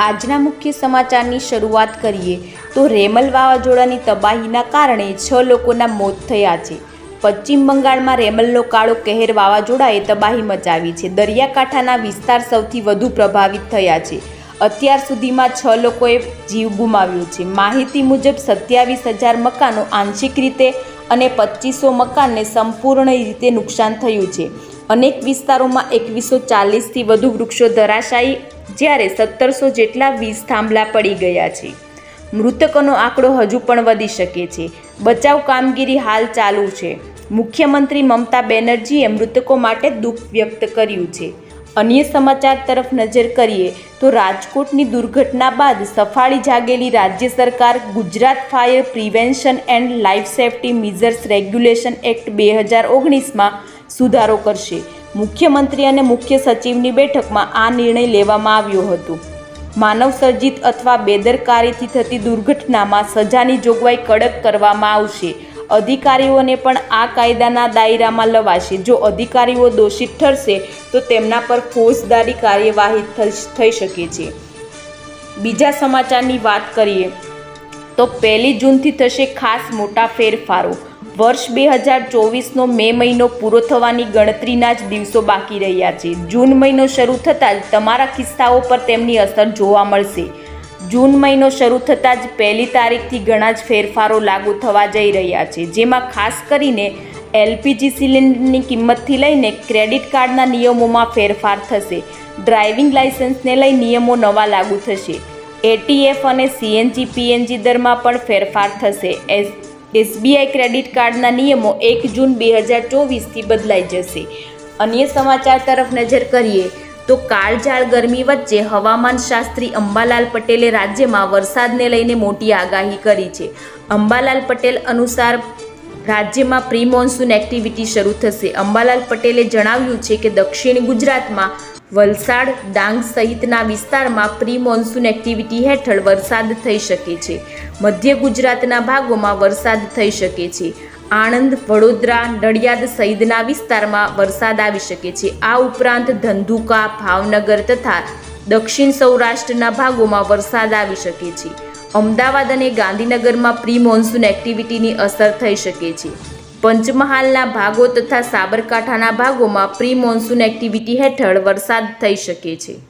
આજના મુખ્ય સમાચારની શરૂઆત કરીએ. તો રેમલ વાવાઝોડાની તબાહીના કારણે છ લોકોના મોત થયા છે. પશ્ચિમ બંગાળમાં રેમલનો કાળો કહેર વાવાઝોડાએ તબાહી મચાવી છે. દરિયાકાંઠાના વિસ્તાર સૌથી વધુ પ્રભાવિત થયા છે. અત્યાર સુધીમાં છ લોકોએ જીવ ગુમાવ્યો છે. માહિતી મુજબ સત્યાવીસ હજાર મકાનો આંશિક રીતે અને પચીસો મકાનને સંપૂર્ણ રીતે નુકસાન થયું છે. અનેક વિસ્તારોમાં એકવીસો ચાલીસથી વધુ વૃક્ષો ધરાશાયી, જ્યારે સત્તરસો જેટલા વીજ થાંભલા પડી ગયા છે. મૃતકોનો આંકડો હજુ પણ વધી શકે છે. બચાવ કામગીરી હાલ ચાલુ છે. મુખ્યમંત્રી મમતા બેનર્જીએ મૃતકો માટે દુઃખ વ્યક્ત કર્યું છે. અન્ય સમાચાર તરફ નજર કરીએ તો રાજકોટની દુર્ઘટના બાદ સફાળી જાગેલી રાજ્ય સરકાર Gujarat fire prevention and life safety measures regulation act બે હજાર ઓગણીસમાં સુધારો કરશે. મુખ્યમંત્રી અને મુખ્ય સચિવની બેઠકમાં આ નિર્ણય લેવામાં આવ્યો હતો. માનવ સર્જિત અથવા બેદરકારીથી થતી દુર્ઘટનામાં સજાની જોગવાઈ કડક કરવામાં આવશે. અધિકારીઓને પણ આ કાયદાના દાયરામાં લવાશે. જો અધિકારીઓ દોષિત ઠરશે, તો તેમના પર ફોજદારી કાર્યવાહી થઈ શકે છે. બીજા સમાચારની વાત કરીએ, તો પહેલી જૂનથી થશે ખાસ મોટા ફેરફારો. વર્ષ બે હજાર ચોવીસનો મે મહિનો પૂરો થવાની ગણતરીના જ દિવસો બાકી રહ્યા છે. જૂન મહિનો શરૂ થતાં જ તમારા કિસ્સાઓ પર તેમની અસર જોવા મળશે. જૂન મહિનો શરૂ થતાં જ પહેલી તારીખથી ઘણા જ ફેરફારો લાગુ થવા જઈ રહ્યા છે, જેમાં ખાસ કરીને એલપીજી સિલિન્ડરની કિંમતથી લઈને ક્રેડિટ કાર્ડના નિયમોમાં ફેરફાર થશે. ડ્રાઇવિંગ લાઇસન્સને લઈ નિયમો નવા લાગુ થશે. એટીએફ અને સીએનજી પીએનજી દરમાં પણ ફેરફાર થશે. એસ, એસબીઆઈ ક્રેડિટ કાર્ડના નિયમો એક જૂન બે હજાર ચોવીસથી બદલાઈ જશે. અન્ય સમાચાર તરફ નજર કરીએ તો કાળઝાળ ગરમી વચ્ચે હવામાન શાસ્ત્રી અંબાલાલ પટેલે રાજ્યમાં વરસાદને લઈને મોટી આગાહી કરી છે. અંબાલાલ પટેલ અનુસાર રાજ્યમાં પ્રી મોન્સૂન એક્ટિવિટી શરૂ થશે. અંબાલાલ પટેલે જણાવ્યું છે કે દક્ષિણ ગુજરાતમાં વલસાડ, ડાંગ સહિતના વિસ્તારમાં પ્રી મોન્સૂન એક્ટિવિટી હેઠળ વરસાદ થઈ શકે છે. મધ્ય ગુજરાતના ભાગોમાં વરસાદ થઈ શકે છે. આણંદ, વડોદરા, નડિયાદ સહિતના વિસ્તારમાં વરસાદ આવી શકે છે. આ ઉપરાંત ધંધુકા, ભાવનગર તથા દક્ષિણ સૌરાષ્ટ્રના ભાગોમાં વરસાદ આવી શકે છે. અમદાવાદ અને ગાંધીનગરમાં પ્રી મોન્સૂન એક્ટિવિટીની અસર થઈ શકે છે. પંચમહાલના ભાગો તથા સાબરકાંઠાના ભાગોમાં પ્રી મોન્સૂન એક્ટિવિટી હેઠળ વરસાદ થઈ શકે છે.